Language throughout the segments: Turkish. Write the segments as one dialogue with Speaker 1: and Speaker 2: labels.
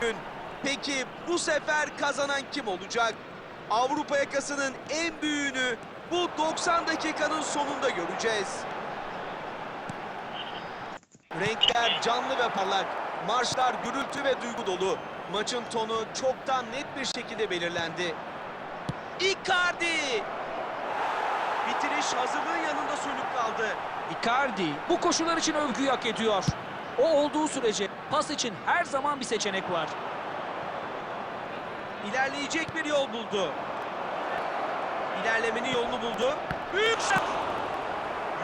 Speaker 1: Gün. Peki bu sefer kazanan kim olacak? Avrupa yakasının en büyüğünü bu 90 dakikanın sonunda göreceğiz. Renkler canlı ve parlak. Marşlar gürültü ve duygu dolu. Maçın tonu çoktan net bir şekilde belirlendi. Icardi! Bitiriş hazırlığın yanında sönük kaldı.
Speaker 2: Icardi bu koşular için övgüyü hak ediyor. O olduğu sürece pas için her zaman bir seçenek var.
Speaker 1: İlerleyecek bir yol buldu. İlerlemenin yolunu buldu. Büyük şans.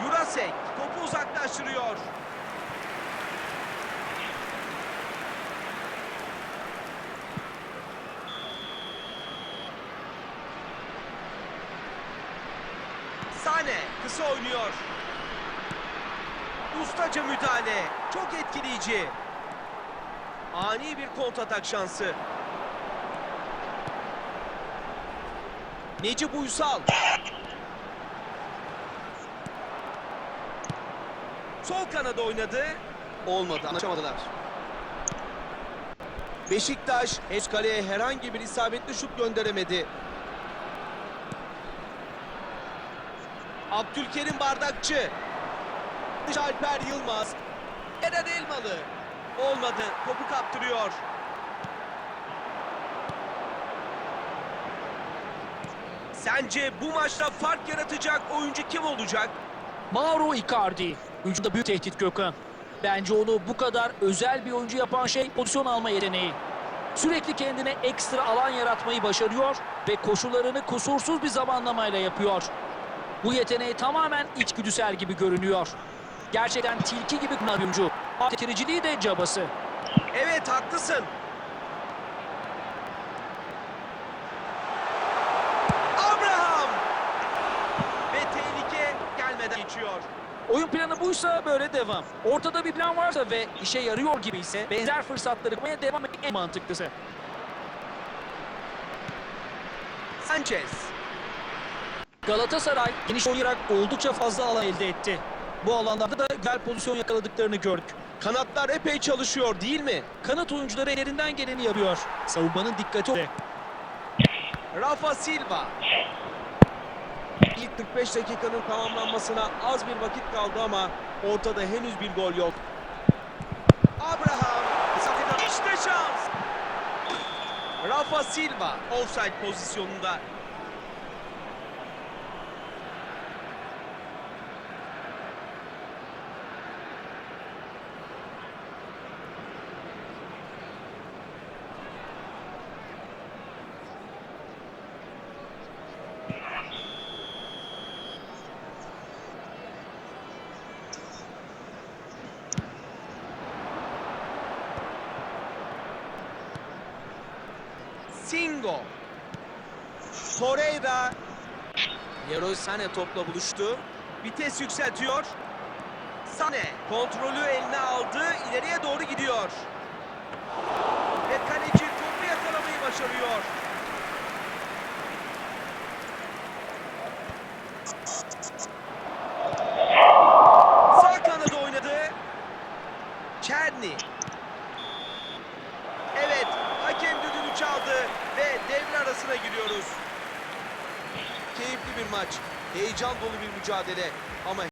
Speaker 1: Jurasek topu uzaklaştırıyor. Sane kısa oynuyor. Ustaca müdahale. Çok etkileyici. Ani bir kontratak şansı. Necip Uysal. Sol kanada oynadı. Olmadı, anlaşamadılar. Beşiktaş kaleye herhangi bir isabetli şut gönderemedi. Abdülkerim Bardakçı. Alper Yılmaz. Eren Elmalı. Olmadı, topu kaptırıyor. Sence bu maçta fark yaratacak oyuncu kim olacak?
Speaker 2: Mauro Icardi. Hücumda büyük tehdit Gökhan. Bence onu bu kadar özel bir oyuncu yapan şey pozisyon alma yeteneği. Sürekli kendine ekstra alan yaratmayı başarıyor ve koşularını kusursuz bir zamanlamayla yapıyor. Bu yeteneği tamamen içgüdüsel gibi görünüyor. Gerçekten tilki gibi bir oyuncu. Bitiriciliği de cabası.
Speaker 1: Evet haklısın. Abraham! Ve tehlike gelmeden geçiyor.
Speaker 2: Oyun planı buysa böyle devam. Ortada bir plan varsa ve işe yarıyor gibi ise benzer fırsatları kullanmaya devam etmek en mantıklısı.
Speaker 1: Sanchez.
Speaker 2: Galatasaray geniş oynayarak oldukça fazla alan elde etti. Bu alanlarda da güzel pozisyon yakaladıklarını gördük.
Speaker 1: Kanatlar epey çalışıyor değil mi?
Speaker 2: Kanat oyuncuları ellerinden geleni yapıyor. Savunmanın dikkati.
Speaker 1: Rafa Silva. İlk 45 dakikanın tamamlanmasına az bir vakit kaldı ama ortada henüz bir gol yok. Abraham. İşte şans. Rafa Silva offside pozisyonunda. Singo. Torreira. Leroy Sané topla buluştu. Vites yükseltiyor. Sané kontrolü eline aldı. ileriye doğru gidiyor. Ve kaleci topu yakalamayı başarıyor. Sağ kanada oynadı. Çerni. Evet, hakem düdüğünü çaldı ve devre arasına giriyoruz. Keyifli bir maç, heyecan dolu bir mücadele ama